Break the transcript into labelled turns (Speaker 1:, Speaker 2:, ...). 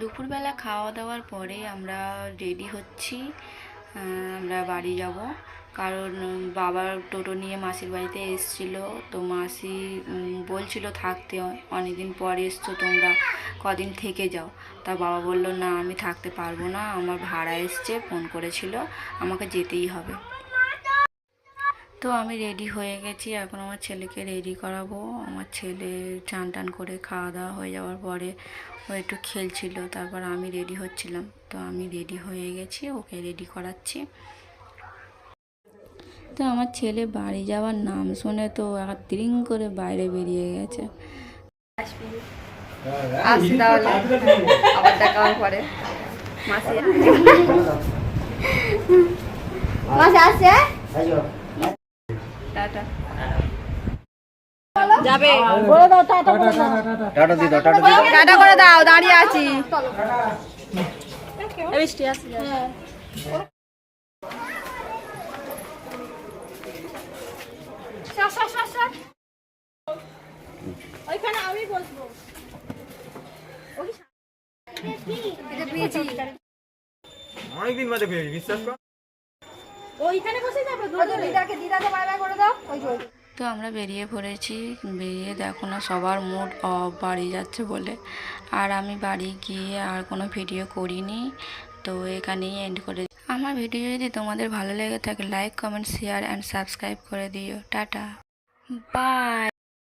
Speaker 1: দুপুরবেলা খাওয়া দাওয়ার পরে আমরা রেডি হচ্ছি। আমরা বাড়ি যাব। কারণ উম, বাবা টোটো নিয়ে মাসির বাড়িতে এসছিল। তো মাসি বলছিল থাকতে। অনেকদিন পরে এসছো তোমরা কদিন থেকে যাও। তা বাবা বলল না আমি থাকতে পারব না। আমার ভাড়া এসছে। ফোন করেছিল। আমাকে যেতেই হবে। তো আমি রেডি হয়ে গেছি। এখন আমার ছেলেকে রেডি করাবো। আমার ছেলে চান টান করে খাওয়া দাওয়া হয়ে যাওয়ার পরে ও একটু খেলছিল তারপর আমি রেডি হচ্ছিলাম। তো আমি রেডি হয়ে গেছি ওকে রেডি করাচ্ছি। তো আমার ছেলে বাড়ি যাওয়ার নাম শুনে তো এক তিরিং করে বাইরে বেরিয়ে গেছে।
Speaker 2: আসি তাহলে। আবার দেখা হওয়ার পরে। মাসি মাসি আসছে? টাটা। যাবে।
Speaker 3: টাটা দি দাও। টাটা দি দাও
Speaker 2: টাটা করে দাও দাঁড়িয়ে আছি।
Speaker 3: অনেকদিন বাদে পেয়েছি বিশ্বাস কর।
Speaker 2: দিদাকে দিদাকে বাই বাই করে দাও। ওই ওই যে।
Speaker 1: তো আমরা বেরিয়ে পড়েছি। বেরিয়ে দেখো না সবার মুড অফ বাড়ি যাচ্ছে বলে। আর আমি বাড়ি গিয়ে আর কোনো ভিডিও করিনি তো এখানেই এন্ড করে আমার ভিডিও যদি তোমাদের ভালো লেগে থাকে like comment share and subscribe করে দিও। টাটা। বাই